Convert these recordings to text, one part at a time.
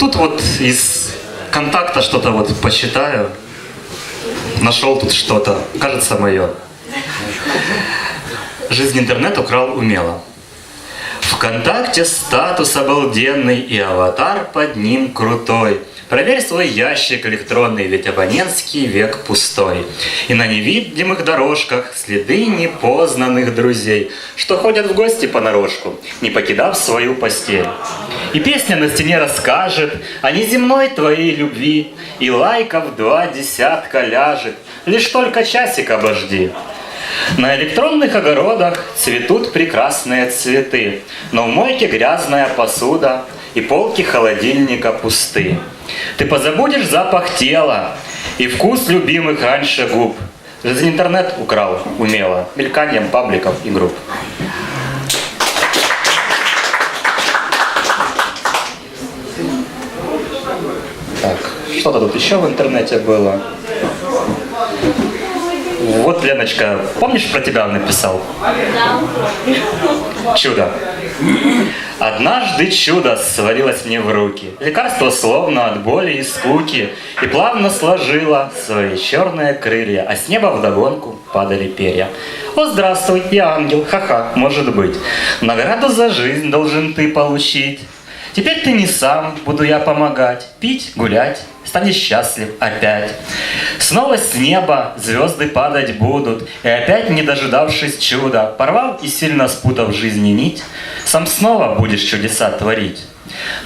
Тут вот из контакта что-то вот почитаю. Нашел тут что-то. Кажется, мое. Жизнь интернет украл умело. Вконтакте статус обалденный и аватар под ним крутой. Проверь свой ящик электронный, ведь абонентский век пустой. И на невидимых дорожках следы непознанных друзей, что ходят в гости понарошку, не покидав свою постель. И песня на стене расскажет о неземной твоей любви, и лайков два десятка ляжет, лишь только часик обожди. На электронных огородах цветут прекрасные цветы, но в мойке грязная посуда и полки холодильника пусты. Ты позабудешь запах тела и вкус любимых раньше губ. Жизнь интернет украл умело, мельканием пабликов и групп. Так, что-то тут еще в интернете было. Вот, Леночка, помнишь, про тебя написал? Чудо. Однажды чудо свалилось мне в руки. Лекарство словно от боли и скуки. И плавно сложило свои черные крылья, а с неба вдогонку падали перья. О, здравствуй, я ангел, ха-ха, может быть. Награду за жизнь должен ты получить. Теперь ты не сам, буду я помогать. Пить, гулять, станешь счастлив опять. Снова с неба звезды падать будут, и опять, не дожидавшись чуда, порвав и сильно спутав жизни нить, сам снова будешь чудеса творить.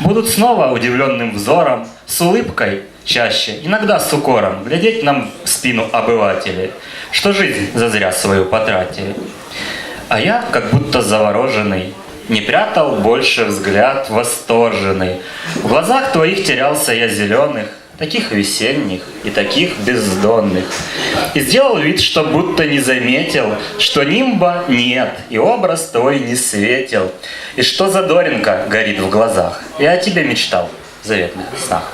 Будут снова удивленным взором, с улыбкой чаще, иногда с укором, глядеть нам в спину обыватели, что жизнь зазря свою потратили. А я, как будто завороженный, не прятал больше взгляд восторженный. В глазах твоих терялся я зеленых, таких весенних и таких бездонных. И сделал вид, что будто не заметил, что нимба нет, и образ твой не светил, и что задоринка горит в глазах. Я о тебе мечтал в заветных снах.